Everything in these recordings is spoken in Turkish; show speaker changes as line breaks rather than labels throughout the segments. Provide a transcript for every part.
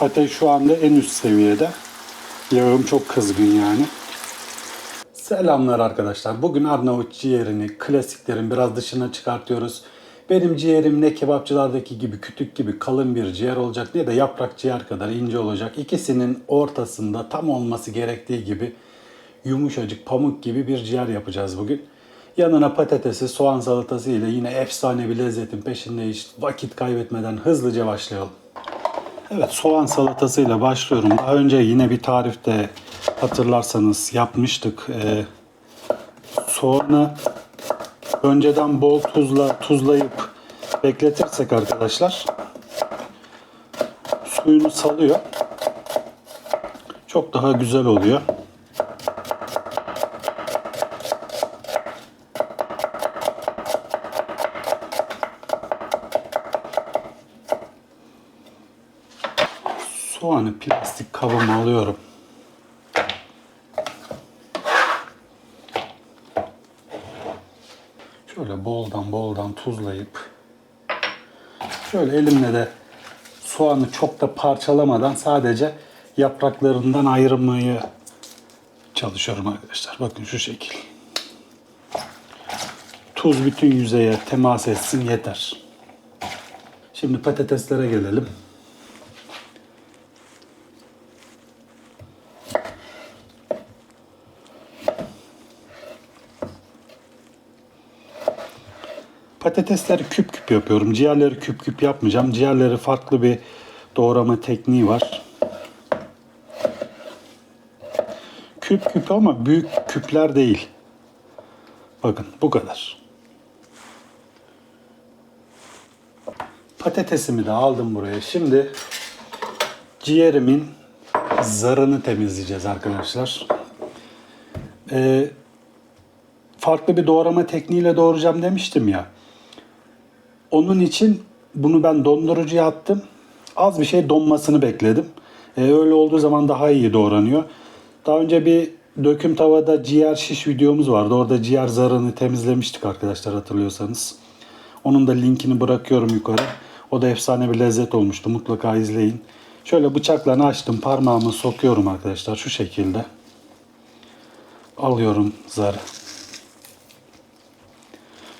Ateş şu anda en üst seviyede. Yağım çok kızgın yani. Selamlar arkadaşlar. Bugün Arnavut ciğerini, klasiklerin biraz dışına çıkartıyoruz. Benim ciğerim ne kebapçılardaki gibi kütük gibi kalın bir ciğer olacak ne de yaprak ciğer kadar ince olacak. İkisinin ortasında tam olması gerektiği gibi yumuşacık pamuk gibi bir ciğer yapacağız bugün. Yanına patatesi, soğan salatası ile yine efsane bir lezzetin peşindeyiz. Vakit kaybetmeden hızlıca başlayalım. Evet soğan salatasıyla başlıyorum. Daha önce yine bir tarifte hatırlarsanız yapmıştık. Ee, soğanı önceden bol tuzla tuzlayıp bekletirsek arkadaşlar suyunu salıyor. Çok daha güzel oluyor. Soğanı plastik kabıma alıyorum. Şöyle boldan boldan tuzlayıp şöyle elimle de soğanı çok da parçalamadan sadece yapraklarından ayırmayı çalışıyorum arkadaşlar. Bakın şu şekil. Tuz bütün yüzeye temas etsin yeter. Şimdi patateslere gelelim. Patatesleri küp küp yapıyorum. Ciğerleri küp küp yapmayacağım. Ciğerleri farklı bir doğrama tekniği var. Küp küp ama büyük küpler değil. Bakın bu kadar. Patatesimi de aldım buraya. Şimdi ciğerimin zarını temizleyeceğiz arkadaşlar. Ee, farklı bir doğrama tekniğiyle doğrayacağım demiştim ya. Onun için bunu ben dondurucuya attım. Az bir şey donmasını bekledim. Ee, öyle olduğu zaman daha iyi doğranıyor. Daha önce bir döküm tavada ciğer şiş videomuz vardı. Orada ciğer zarını temizlemiştik arkadaşlar hatırlıyorsanız. Onun da linkini bırakıyorum yukarı. O da efsane bir lezzet olmuştu. Mutlaka izleyin. Şöyle bıçakla açtım. Parmağımı sokuyorum arkadaşlar şu şekilde. Alıyorum zarı.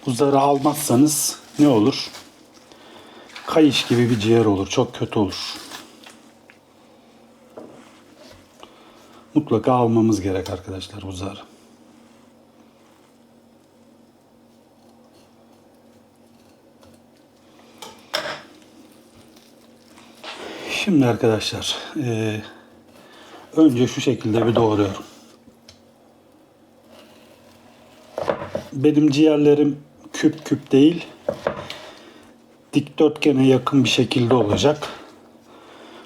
Bu zarı almazsanız ne olur? Kayış gibi bir ciğer olur. Çok kötü olur. Mutlaka almamız gerek arkadaşlar bu zarı. Şimdi arkadaşlar eee, önce şu şekilde bir doğruyorum. Benim ciğerlerim küp küp değil dikdörtgene yakın bir şekilde olacak.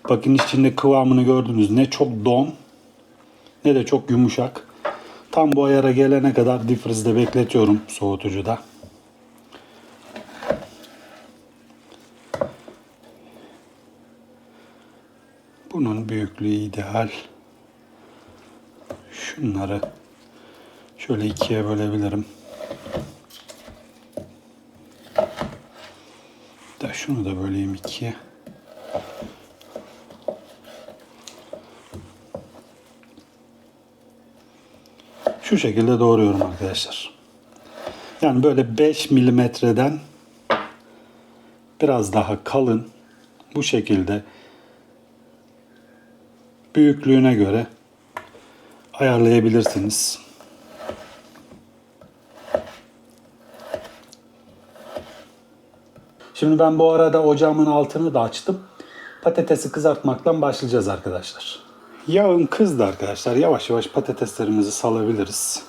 Bakın içinde kıvamını gördünüz. Ne çok don ne de çok yumuşak. Tam bu ayara gelene kadar difrizde bekletiyorum soğutucuda. Bunun büyüklüğü ideal. Şunları şöyle ikiye bölebilirim. Şunu da böleyim ikiye. Şu şekilde doğruyorum arkadaşlar. Yani böyle 5 milimetreden biraz daha kalın bu şekilde büyüklüğüne göre ayarlayabilirsiniz. Şimdi ben bu arada ocağımın altını da açtım. Patatesi kızartmaktan başlayacağız arkadaşlar. Yağın kızdı arkadaşlar. Yavaş yavaş patateslerimizi salabiliriz.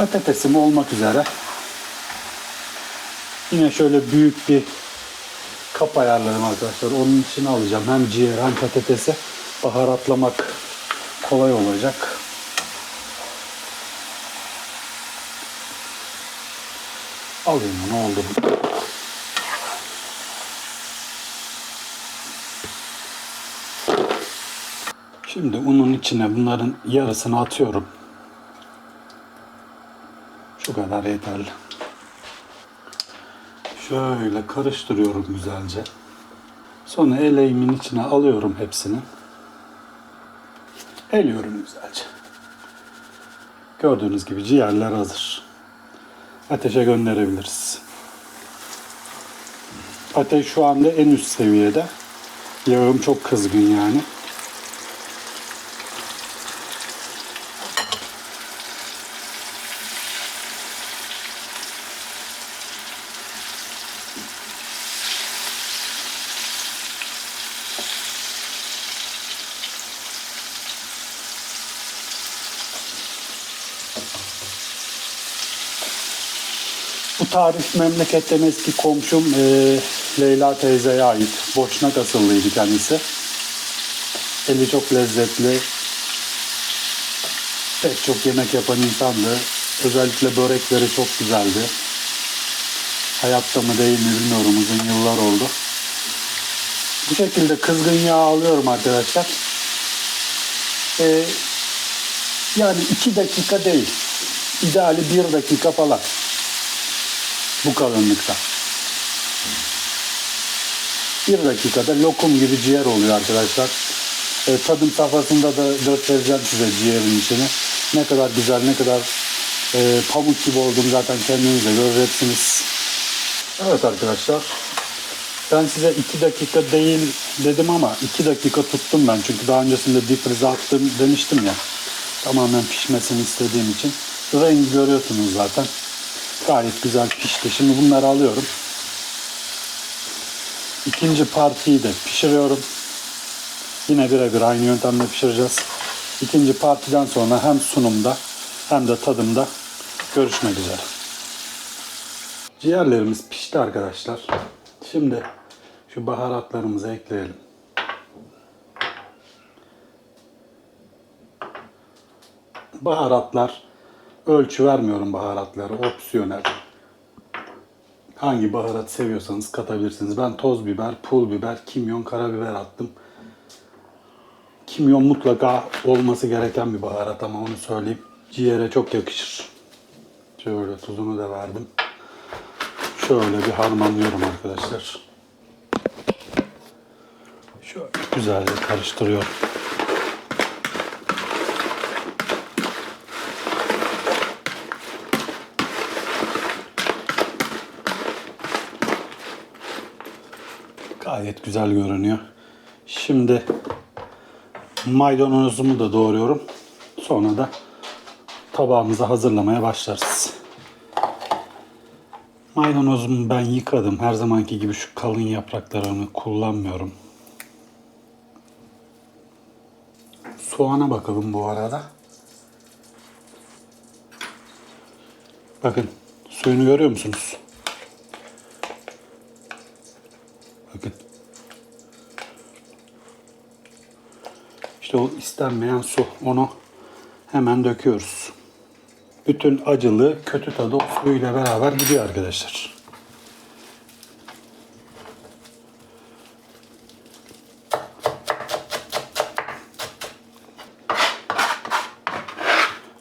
patatesim olmak üzere yine şöyle büyük bir kap ayarladım arkadaşlar. Onun için alacağım. Hem ciğer hem patatesi baharatlamak kolay olacak. Alayım ne oldu? Şimdi unun içine bunların yarısını atıyorum. Şu kadar yeterli. Şöyle karıştırıyorum güzelce. Sonra eleğimin içine alıyorum hepsini. Eliyorum güzelce. Gördüğünüz gibi ciğerler hazır. Ateşe gönderebiliriz. Ateş şu anda en üst seviyede. Yağım çok kızgın yani. Bu tarif memleketten eski komşum e, Leyla teyzeye ait. Boşnak asıllıydı kendisi. Eli çok lezzetli. Pek çok yemek yapan insandı. Özellikle börekleri çok güzeldi. Hayatta mı değil mi bilmiyorum uzun yıllar oldu. Bu şekilde kızgın yağ alıyorum arkadaşlar. E, yani iki dakika değil. İdeali bir dakika falan. Bu kalınlıkta. Bir dakikada lokum gibi ciğer oluyor arkadaşlar. E, tadım safhasında da göstereceğim size ciğerin içini. Ne kadar güzel, ne kadar e, pamuk gibi olduğunu zaten kendiniz de göreceksiniz. Evet arkadaşlar. Ben size 2 dakika değil dedim ama 2 dakika tuttum ben. Çünkü daha öncesinde difrize attım demiştim ya. Tamamen pişmesini istediğim için. Rengi görüyorsunuz zaten. Gayet güzel pişti. Şimdi bunları alıyorum. İkinci partiyi de pişiriyorum. Yine birebir aynı yöntemle pişireceğiz. İkinci partiden sonra hem sunumda hem de tadımda görüşmek üzere. Ciğerlerimiz pişti arkadaşlar. Şimdi şu baharatlarımızı ekleyelim. Baharatlar ölçü vermiyorum baharatları. Opsiyonel. Hangi baharat seviyorsanız katabilirsiniz. Ben toz biber, pul biber, kimyon, karabiber attım. Kimyon mutlaka olması gereken bir baharat ama onu söyleyeyim. Ciğere çok yakışır. Şöyle tuzunu da verdim. Şöyle bir harmanlıyorum arkadaşlar. Şöyle güzelce karıştırıyorum. Gayet güzel görünüyor. Şimdi maydanozumu da doğruyorum. Sonra da tabağımızı hazırlamaya başlarız. Maydanozumu ben yıkadım. Her zamanki gibi şu kalın yapraklarını kullanmıyorum. Soğana bakalım bu arada. Bakın suyunu görüyor musunuz? İşte o istenmeyen su. Onu hemen döküyoruz. Bütün acılı, kötü tadı o suyuyla beraber gidiyor arkadaşlar.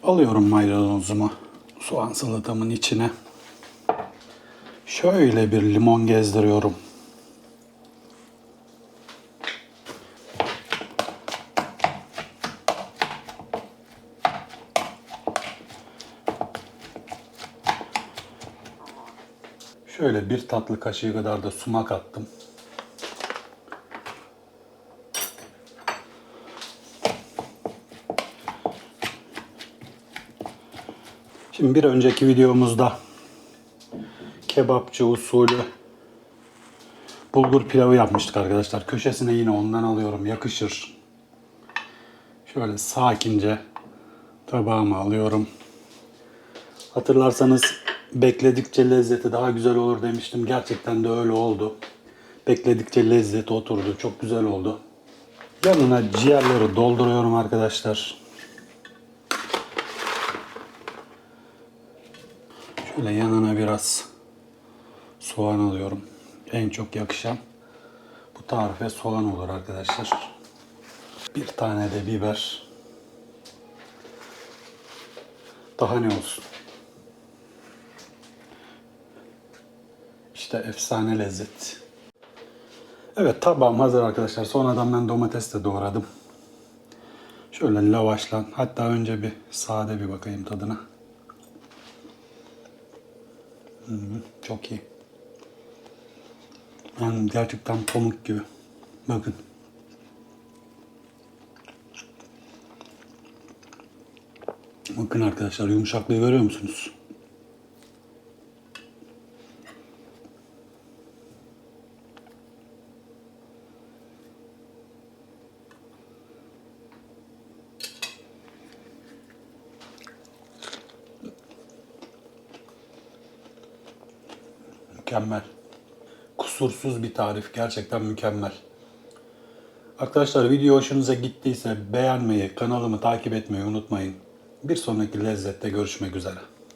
Alıyorum maydanozumu soğan salatamın içine. Şöyle bir limon gezdiriyorum. Şöyle bir tatlı kaşığı kadar da sumak attım. Şimdi bir önceki videomuzda kebapçı usulü bulgur pilavı yapmıştık arkadaşlar. Köşesine yine ondan alıyorum. Yakışır. Şöyle sakince tabağıma alıyorum. Hatırlarsanız bekledikçe lezzeti daha güzel olur demiştim. Gerçekten de öyle oldu. Bekledikçe lezzeti oturdu. Çok güzel oldu. Yanına ciğerleri dolduruyorum arkadaşlar. Şöyle yanına biraz soğan alıyorum. En çok yakışan bu tarife soğan olur arkadaşlar. Bir tane de biber. Daha ne olsun? İşte efsane lezzet. Evet tabağım hazır arkadaşlar. Sonradan ben domates de doğradım. Şöyle lavaşlan. Hatta önce bir sade bir bakayım tadına. Hmm, çok iyi. Yani gerçekten pamuk gibi. Bakın. Bakın arkadaşlar yumuşaklığı görüyor musunuz? Mükemmel. Kusursuz bir tarif. Gerçekten mükemmel. Arkadaşlar video hoşunuza gittiyse beğenmeyi, kanalımı takip etmeyi unutmayın. Bir sonraki lezzette görüşmek üzere.